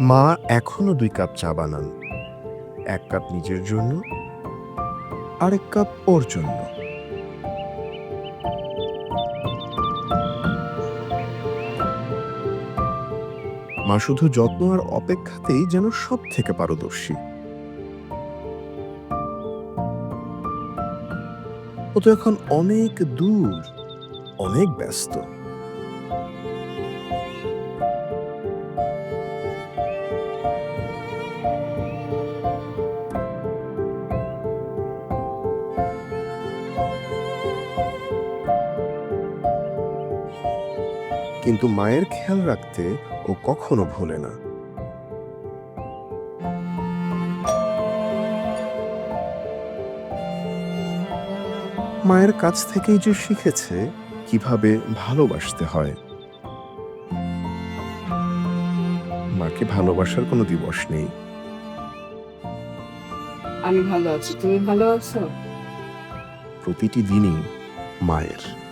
মা এখনও দুই কাপ চা বানান। এক কাপ নিজের জন্য, আরেক কাপ ওর জন্য। মা শুধু যত্ন আর অপেক্ষাতেই যেন সব থেকে পারদর্শী। ও তো এখন অনেক দূর, অনেক ব্যস্ত। কিন্তু মায়ের খেয়াল রাখতে ও কখনো ভোলে না। মায়ের কাছ থেকেই যে শিখেছে কীভাবে ভালোবাসতে হয়। মাকে ভালোবাসার কোনো দিবস নেই। আমি ভালো আছি। তুমি ভালো আছো? প্রতিটি দিনই মায়ের।